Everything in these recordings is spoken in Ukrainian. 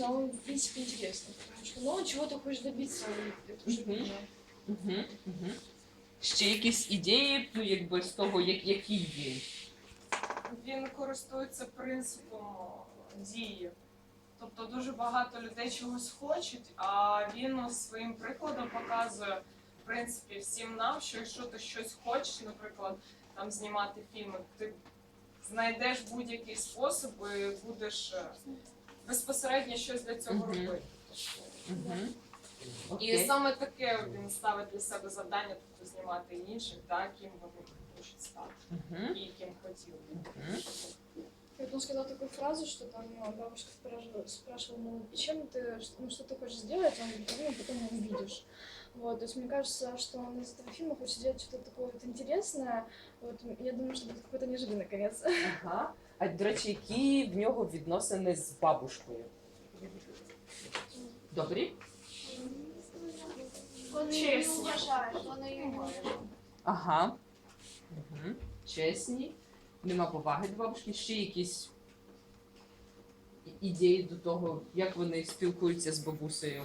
конечно, он, в принципе, интересный, потому что, ну, чего ты хочешь добиться, это уже Мгм. видно. Угу, угу. Ще якісь ідеї, ну якби з того, як, який він. Він користується принципом дії. Тобто дуже багато людей чогось хочуть, а він своїм прикладом показує, в принципі, всім нам, що якщо ти щось хочеш, наприклад, там знімати фільми, ти знайдеш будь-який спосіб і будеш е, безпосередньо щось для цього Мгм. робити. Угу. І саме таке він ставить для себе завдання, тобто знімати інших, так, ким вони хочуть стати Угу. і ким хотіли. Мгм. И вот он сказал такую фразу, что там ну, бабушка спрашивала, спрашивала, ну, и чем ты, ш- ну, что ты хочешь сделать, он говорит, ну, потом увидишь. Вот, то есть мне кажется, что он из этого фильма хочет сделать что-то такое вот интересное. Вот, я думаю, что будет какой-то неожиданный конец. Ага. А до речі, які в нього відносини з бабушкою? Добрі? Он Честно. ее уважает, он ее уважает. Ага. Угу. Чесні. Нема поваги до бабушки. Ще якісь ідеї до того, як вони спілкуються з бабусею.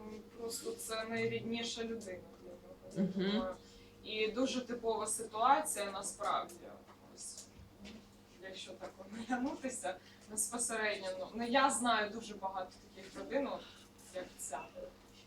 М, Просто це найрідніша людина для нього. я Мгм. думаю. І дуже типова ситуація насправді. Ось, якщо так оглянутися безпосередньо. Ну, ну, я знаю дуже багато таких родин, от, як ця.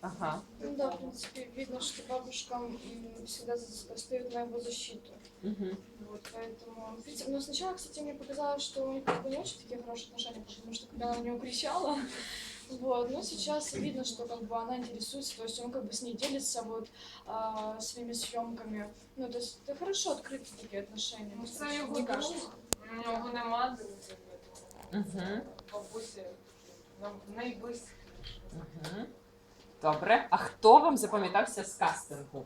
Ага. Ну да, в принципе, видно, что бабушка м, всегда за- стоит на его защиту. Угу. Вот, поэтому... в принципе, Но сначала, кстати, мне показалось, что у них как бы не очень такие хорошие отношения, потому что когда она на него кричала, вот, но сейчас видно, что как бы она интересуется, то есть он как бы с ней делится вот а, своими съемками. Ну, то есть это хорошо открытые такие отношения. Ну, мне це кажется, його мне кажется. друг. У нього нема друзів. я думаю. Мгм. Бабусі нам найближчі. Угу. Добре. А хто вам запам'ятався з кастингу?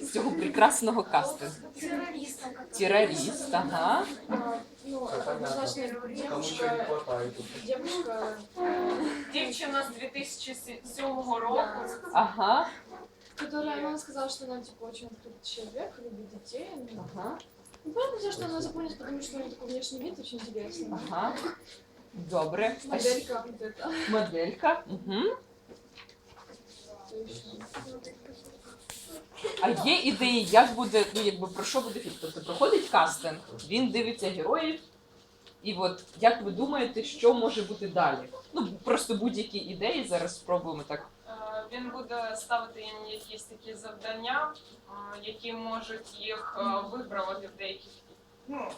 З цього прекрасного кастингу? Террористом, который... Террорист, ага. А, Ну, однозначно Кому чего не девушка, хватает. девушка, Дівчина з 2007 року. Ага. которая, ну, она сказала, что она, типа, очень открытый человек, любит детей. Ну, Ага. ну, понятно, дело, что она запомнится, потому что у нее такой внешний вид очень интересный. Ага. Добре. А щ- Моделька вот эта. Моделька. Угу. А є ідеї, як буде, ну якби про що буде фільм? Тобто проходить кастинг, він дивиться героїв, і от як ви думаєте, що може бути далі? Ну просто будь-які ідеї зараз спробуємо так. Е, Він буде ставити їм якісь такі завдання, які можуть їх е, виправити в деяких. Ну,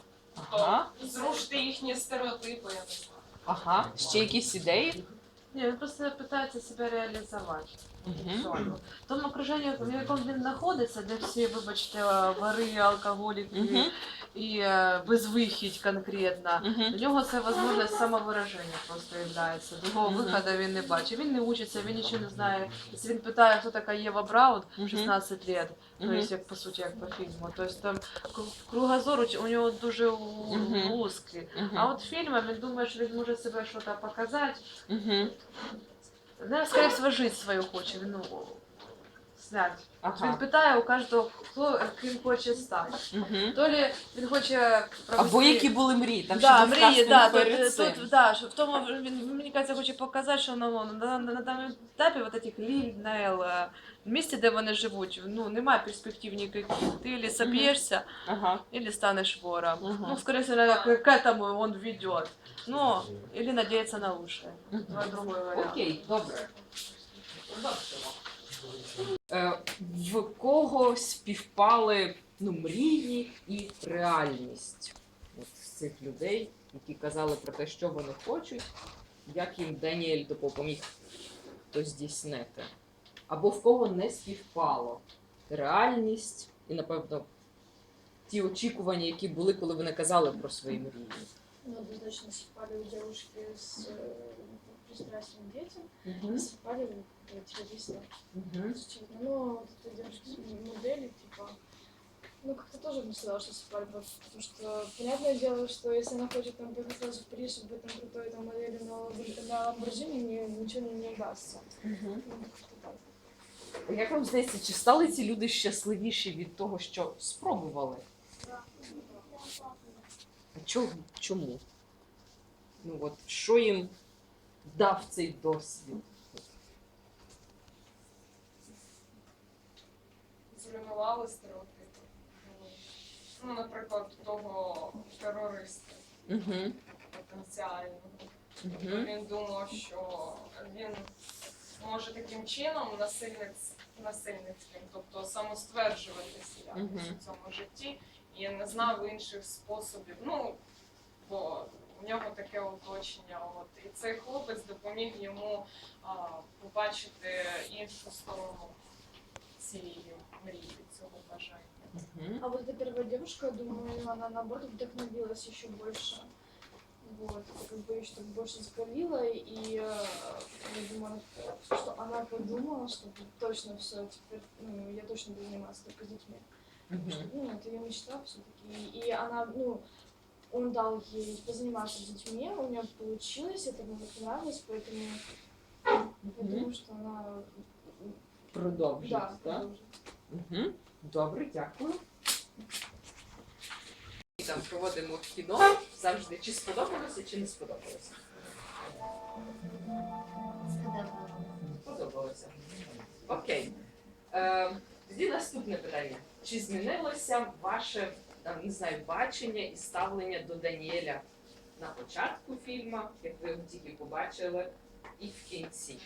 Ага, зрушити їхні стереотипи, ага. Ще якісь ідеї? Ні, він просто питається себе реалізувати. Угу. В тому окруженні, в якому він знаходиться, де всі, вибачте, вари, алкоголіки Угу. І е, безвихідь конкретно. Угу. У нього це можливість самовираження просто являється. Другого Мгм. виходу він не бачить. Він не учиться, він нічого не знає. Якщо він питає, хто така Єва Браун, Мгм. 16 років, то Мгм. есть, як по суті, як по фільму. Тобто там кру- кругозор у- нього дуже вузький. А от фільмом він думає, що він може себе щось показати. Угу. Ну, скорее всего, жить свою хоче, він, ну, снять. Він питає у кожного, хто ким хоче стати. Угу. То лі він хоче провести... Або які були мрії, там да, мрії, да, тут, тут, да, що в тому він, мені кажется, хоче показати, що на, на, на, на тому етапі вот этих Ліль, Нейл, е, в місті, де вони живуть, ну, немає перспектив ніяких. Ти или соб'єшся, Ага. или станеш вором. Мгм. Ну, скорее всего, к, этому он ведет. Ну, или надеяться на лучшее. Два другой вариант. Окей, добре. Е, в кого співпали ну, мрії і реальність От з цих людей, які казали про те, що вони хочуть, як їм Даніель допоміг то здійснити. Або в кого не співпало реальність і, напевно, ті очікування, які були, коли вони казали про свої мрії. ну, однозначно совпали у девушки с э, пристрастием к детям, Угу. совпали у террориста. Угу. Честно. Но вот этой девушки с модели, типа, ну, как-то тоже не сказала, что совпали, потому что, понятное дело, что если она хочет там поехать сразу в Париж и быть там крутой там моделью на, Ламбор- на Ламборджини, мне ничего не, не удастся. Угу. Ну, как-то так. Як вам здається, чи стали ці люди щасливіші від того, що спробували? А чому? Чому? Ну от що їм дав цей досвід? Зруйнували стереотипи. Ну, наприклад, того терориста Угу. потенціального. Угу. Він думав, що він може таким чином насильниць, насильницьким, тобто самостверджуватися якось Мгм. у цьому житті і не знав інших способів. Ну, бо у нього таке оточення. От. І цей хлопець допоміг йому а, побачити іншу сторону цієї мрії, цього бажання. Угу. А вот эта первая девушка, я думаю, она наоборот вдохновилась еще больше. Вот, это как бы еще так больше закалила, и э, я думаю, что она подумала, что точно все, теперь, ну, я точно буду заниматься только с детьми. Угу. Ну, это ее мечта все-таки. И она, ну, он дал ей позаниматься с детьми, у нее получилось, это мне понравилось, поэтому я думаю, что она, Продовжують, да, так? Угу. Добре, дякую. І там проводимо кіно завжди. Чи сподобалося, чи не сподобалося? Сподобалося. Окей. Е, тоді наступне питання. Чи змінилося ваше там, не знаю, бачення і ставлення до Даніеля на початку фільму, як ви його тільки побачили, і в кінці?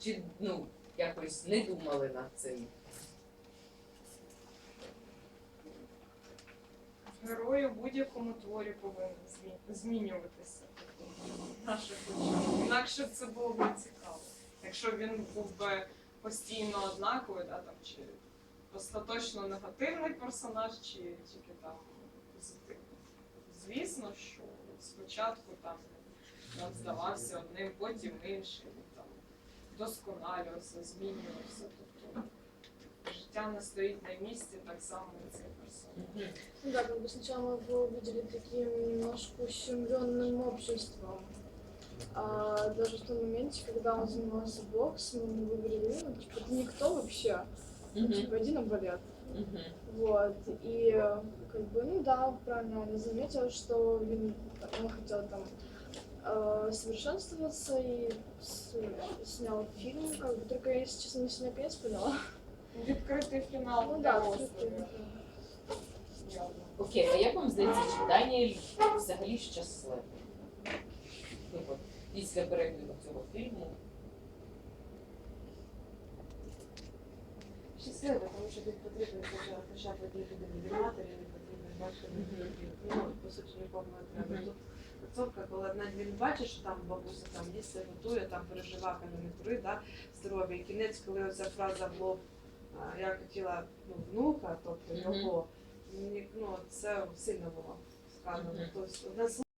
Чи ну, якось не думали над цим? Герої у будь-якому творі повинні змі- змінюватися Наше почуття. Інакше це було б не цікаво. Якщо він був би постійно однаковий, да, там, чи остаточно негативний персонаж, чи тільки там позитивний. Звісно, що спочатку там він здавався одним, потім іншим, там, досконалювався, змінювався. Тобто життя не стоїть на місці, так само і цей персонаж. Ну да, как бы сначала мы его увидели таким немножко ущемленным обществом. А даже в том моменте, когда он занимался боксом, мы говорили, ну, типа, ты никто вообще, ну, Мгм. типа, иди на балет. Мгм. Вот, и э, как бы, ну да, правильно Аня заметила, что він, он хотел там э, совершенствоваться и с- снял фильм, как бы, только я, если честно, не сильно конец поняла. Відкритий фінал Ну для да, розгляду. открытый. Я Окей, а як вам здається, чи Даніель взагалі щасливий? Ну, після перегляду цього фільму. Щасливо, тому що б одній людині матері, він потрібен бачити ну, по суті нікому не треба. Тут концовка, коли одна він бачить, що там бабуся там їсти готує, там пережива кам'яни да, здоров'я. І кінець, коли оця фраза а, я хотіла ну, внука, тобто його, ну, це сильно було сказано. Тобто одне слово